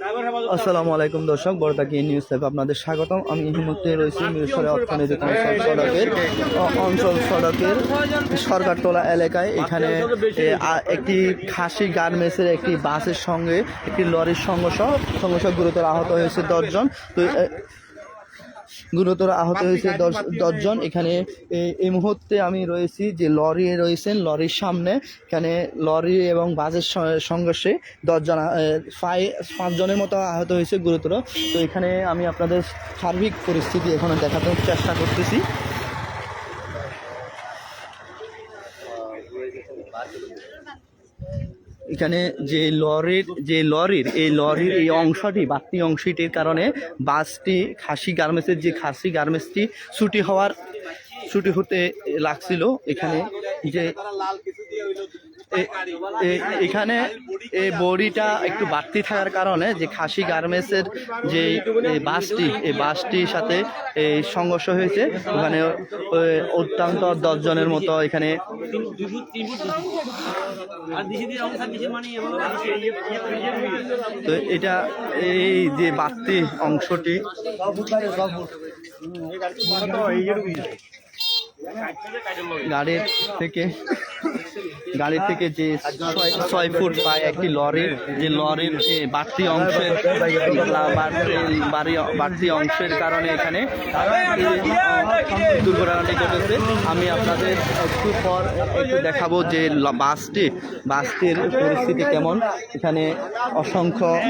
আসসালামু আলাইকুম দর্শক বরদাকি নিউজ লাইভ আপনাদের স্বাগতম। আমি এই মুহূর্তে রয়েছি মিরসরে অর্থনৈতিক অঞ্চল সড়কের অঞ্চল সড়কের সরকারতলা এলাকায়। এখানে একটি খাসি গার্মেন্টসের একটি বাসের সঙ্গে একটি লরির সংঘর্ষ সংঘর্ষ গুরুতর আহত হয়েছে দশজন। তো গুরুতর আহত হয়েছে দশ দশজন। এখানে এ- এই মুহূর্তে আমি রয়েছি যে লরি রয়েছেন লরির সামনে। এখানে লরি এবং বাসের সংঘর্ষে দশজন পাঁচজনের মতো আহত হয়েছে গুরুতর। তো এখানে আমি আপনাদের সার্বিক পরিস্থিতি এখানে দেখাতে চেষ্টা করতেছি। এখানে যে লরির যে লরির, এই লরির এই অংশটি বাড়তি অংশটির কারণে বাসটি খাসি গার্মেন্টসের যে খাসি গার্মেন্টসটি ছুটি হওয়ার, ছুটি হতে লাগছিল। এখানে যে এখানে এই বডিটা একটু বাড়তি থাকার কারণে যে খাসি গার্মেন্টসের যে বাসটি এই বাসটির সাথে এই সংঘর্ষ হয়েছে। ওখানে অত্যন্ত দশজনের মতো এখানে তো এটা এই যে বাড়তি অংশটি গাড়ির থেকে গাড়ি থেকে যে ছয় ফুট পায় একটি লরির যে লরির বাড়তি অংশের বাড়তি- বাড়ি- বাড়তি অংশের কারণে এখানে দুর্ঘটনাটি ঘটেছে। আমি আপনাদের একটু পর একটু দেখাবো যে বাসটি, বাসটির পরিস্থিতি কেমন। এখানে অসংখ্য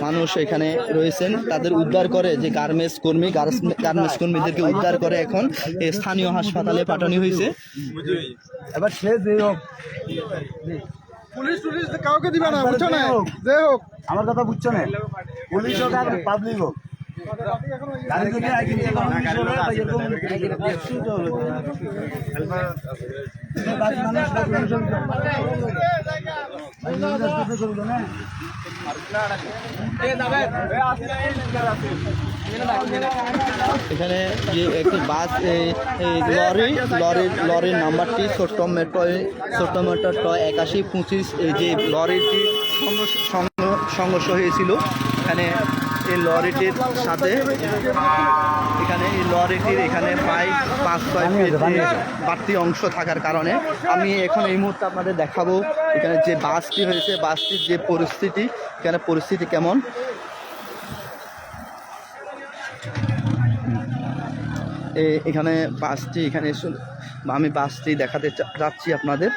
মানুষ এখানে রয়েছেন। তাদের উদ্ধার করে যে গার্মেন্টস কর্মী, গার্মেন্টস কর্মীদেরকে উদ্ধার করে এখন স্থানীয় হাসপাতালে পাঠানো হয়েছে। এবার সে যে পুলিশ টুলিশ কাউকে দিবে না বুঝছ না যে হোক। আমার কথা বুঝছ না পুলিশ হোক আর পাবলিক হোক। কথা চলবে না? এখানে যে একটি বাস লরি, লরির লরির নাম্বারটি ছোট্ট মেট্রো ছোট্ট মেট্রো ট একাশি পঁচিশ এই যে লরিটি সংঘর্ষ সংঘ- সংঘর্ষ হয়েছিল, এখানে এই লরিটির সাথে, এখানে এই লরিটির এখানে প্রায় পাঁচ, ছয় ফিট বাড়তি অংশ থাকার কারণে আমি এখন এই মুহূর্তে আপনাদের দেখাবো, এখানে যে বাসটি হয়েছে, বাসটির যে পরিস্থিতি, এখানে পরিস্থিতি কেমন। এখানে বাসটি এখানে এসে- আমি বাসটি দেখাতে চা- যাচ্ছি আপনাদের।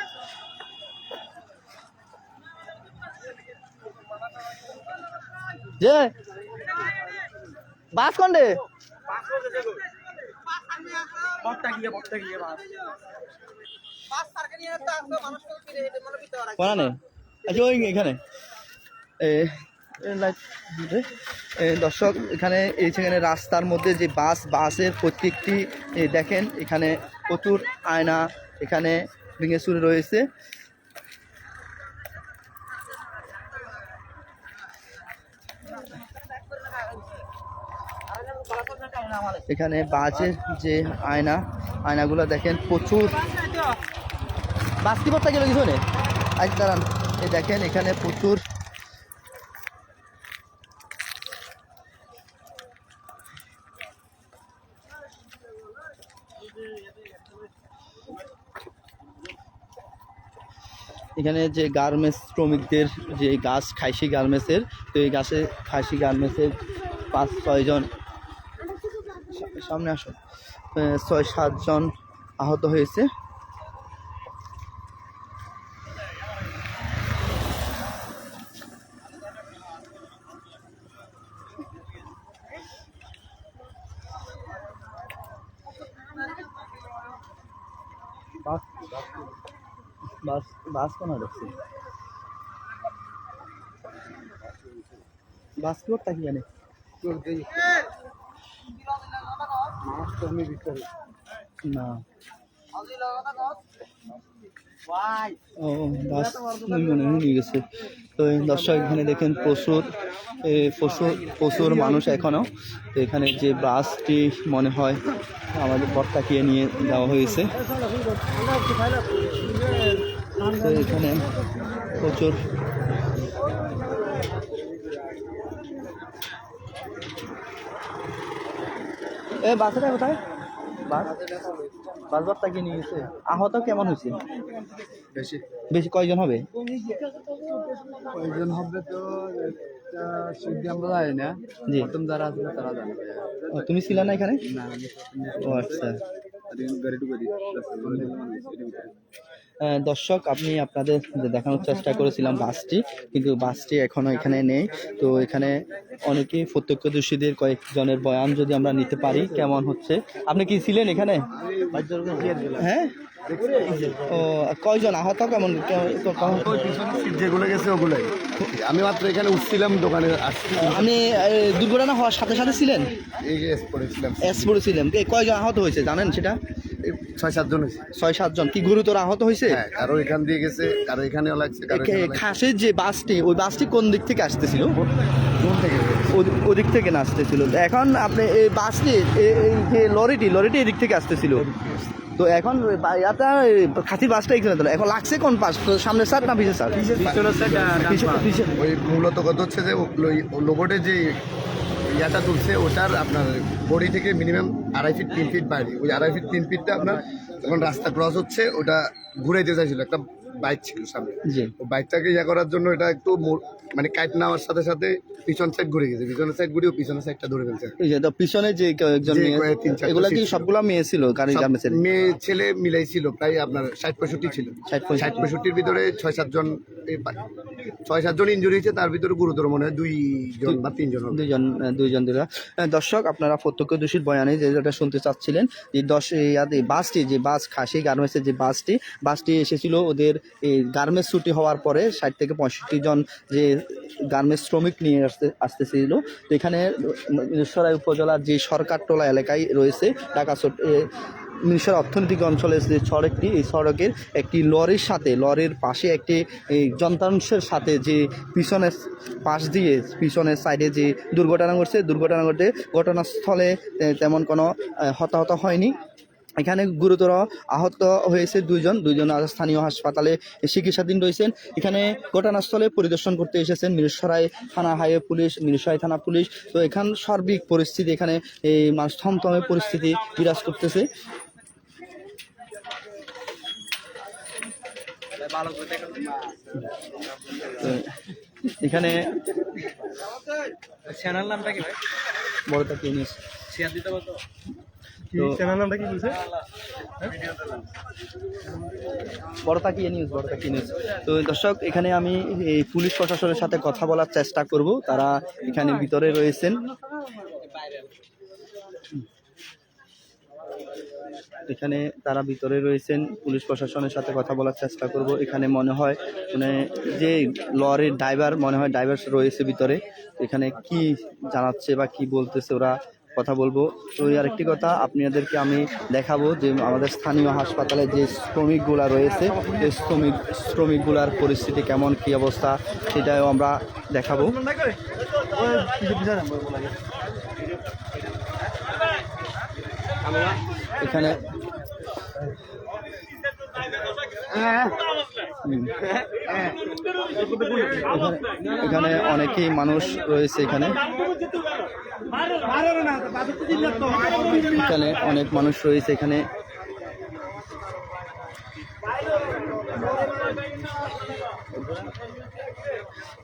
যে বাস কোনটে কোনানে আচ্ছা ওই এখানে। লাইট দর্শক এখানে এই সেখানে রাস্তার মধ্যে যে বাস বাসের প্রত্যেকটি দেখেন এখানে প্রচুর আয়না এখানে ভেঙে চুরে রয়েছে। এখানে বাসের যে আয়না আয়নাগুলো দেখেন প্রচুর। বাস কি পড়তে গেল কিছু নেই আজ দাঁড়ান। এই দেখেন এখানে প্রচুর এখানে যে গার্মেন্টস শ্রমিকদের যে গাছ খাইসি গার্মেন্টসের, তো এই গাছে খাইসি গার্মেন্টসের পাঁচ ছয়জন সামনে আসো ছয় সাতজন আহত হয়েছে। বাস বাস কোন দেখছি। বাস কি করতে কি জানে মানুষ তো এমনি ভিতরে। না। ও, বাস মনে হয় গেছে। দর্শক, এখানে দেখেন প্রচুর প্রচুর প্রচুর মানুষ এখনও। তো এখানে যে বাসটি মনে হয় আমাদের পটকাকিয়ে নিয়ে দেওয়া হয়েছে। এখানে প্রচুর এ বাসটা কোথায়? বাস? বাস বার্তা কি নিয়ে গেছে আহত কেমন হয়েছে? বেশি। বেশি কয়জন হবে? কয়জন হবে তো আমরা জানি না। প্রথম যারা আসলে তারা তুমি ছিলা না এখানে? ও আচ্ছা। দর্শক আপনি আপনাদের দেখানোর চেষ্টা করেছিলাম বাসটি কিন্তু বাসটি এখনও এখানে নেই। তো এখানে অনেকেই প্রত্যক্ষদর্শীদের কয়েকজনের বয়ান যদি আমরা নিতে পারি কেমন হচ্ছে? আপনি কি ছিলেন এখানে? হ্যাঁ? ও কয়জন আহত? কেমন যেগুলো গেছে ওগুলাই। আমি মাত্র এখানে উঠছিলাম দোকানে আসছি। আপনি দুর্ঘটনা হওয়ার সাথে সাথে ছিলেন? পড়েছিলাম এস পড়েছিলেন কে- কয়জন আহত হয়েছে জানেন সেটা? ছয় সাতজন হয়েছে। ছয় সাতজন। কি গুরুতর আহত হয়েছে? হ্যাঁ কারও এখান দিয়ে গেছে কারও এখানেও লাগছে খাসের যে বাসটি ওই বাসটি কোন দিক থেকে আসতেছিল? কোন থেকে ওদিক থেকে না আসতেছিল এখন আপনি এই বাসটি এই যে লরিটি লরিটি এদিক থেকে আসতেছিল। তো এখন ইয়াটা খাসির বাসটা এখানে দিল এখন লাগছে কোন পাশ তো সামনে স্যার না স্যার? পিছে- পিছে- ওই মূলত কথা হচ্ছে যে লোগোটে যে ইয়াটা তুলছে ওটার আপনার বডি থেকে মিনিমাম আড়াই ফিট তিন ফিট বাইরে। ওই আড়াই ফিট তিন ফিটটা আপনার যখন রাস্তা ক্রস হচ্ছে ওটা ঘুরাইতে চাইছিল। একটা বাইক ছিল সামনে। বাইকটাকে ইয়া করার জন্য এটা একটু মানে কাইট নেওয়ার সাথে সাথে পিছন সাইড ঘুরে গেছে। পিছনের সাইড ঘুরে পিছনের সাইডটা ধরে ফেলছে। এই যে পিছনে যে চারটা এগুলা কি ছিল। সবগুলা মেয়ে ছিল? গাড়ি মেয়ে ছেলে মিলাইছিল প্রায় আপনার ষাট পঁয়ষট্টি ছিল। ষাট পঁয়ষট্টির ভিতরে ছয় সাতজন ছয় সাতজন ইঞ্জুরি হয়েছে তার ভিতরে গুরুতর মনে হয় দুই জন বা তিনজন দুইজন দুইজন দিলা দর্শক আপনারা প্রত্যক্ষদর্শীর বয়ানে যে যেটা শুনতে চাচ্ছিলেন যে দশ ইয়াতে বাসটি যে বাস খাসি গার্মেন্টসের যে বাসটি বাসটি এসেছিল ওদের এই গার্মেন্টস ছুটি হওয়ার পরে ষাট থেকে পঁয়ষট্টি জন যে গার্মেন্টস শ্রমিক নিয়ে আসতে আসতেছিল তো এখানে মিরসরাই উপজেলার যে সরকারটোলা এলাকায় রয়েছে ঢাকা এ, অর্থনৈতিক অঞ্চলের যে সড়কটি এই সড়কের একটি লরির সাথে লরির পাশে একটি যন্ত্রাংশের সাথে যে পিছনের পাশ দিয়ে পিছনের সাইডে যে দুর্ঘটনা ঘটছে দুর্ঘটনা ঘটে ঘটনাস্থলে তেমন কোনো হতাহত হয়নি। এখানে গুরুতর আহত হয়েছে দুইজন। দুইজন স্থানীয় হাসপাতালে চিকিৎসাধীন রয়েছেন। এখানে ঘটনাস্থলে পরিদর্শন করতে এসেছেন মিরসরাই থানা হাইওয়ে পুলিশ মিরসরাই থানা পুলিশ। তো এখান সার্বিক পরিস্থিতি এখানে এই মানুষ থমথমে পরিস্থিতি বিরাজ করতেছে। এখানে চ্যানেল নামটা কি ভাই? বড়টা কে নিয়েছে? শেয়ার দিতে বলতো। তো চ্যানেল নামটা কি বলছে? বড় তাকিয়ে নিউজ বড় তাকিয়ে নিউজ তো দর্শক এখানে আমি এই পুলিশ প্রশাসনের সাথে কথা বলার চেষ্টা করব। তারা এখানে ভিতরে রয়েছেন। এখানে তারা ভিতরে রয়েছেন। পুলিশ প্রশাসনের সাথে কথা বলার চেষ্টা করব। এখানে মনে হয় মানে যে লরির ড্রাইভার মনে হয় ড্রাইভার রয়েছে ভিতরে। এখানে কি জানাচ্ছে বা কি বলতেছে ওরা? কথা বলব। তো আরেকটি কথা, আপনাদেরকে আমি দেখাবো যে আমাদের স্থানীয় হাসপাতালে যে শ্রমিকগুলা রয়েছে, এই শ্রমিক শ্রমিকগুলার পরিস্থিতি কেমন, কি অবস্থা, সেটাও আমরা দেখাবো। এখানে- এখানে অনেকেই মানুষ রয়েছে এখানে। এখানে অনেক মানুষ রয়েছে এখানে।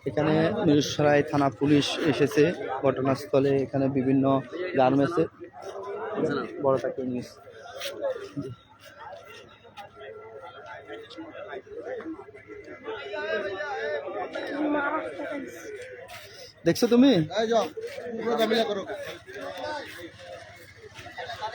এখানে মিরসরাই থানা পুলিশ এসেছে। ঘটনাস্থলে এখানে বিভিন্ন গার্মেন্টসের বড়টাকে নিউজ দেখছ তুমি?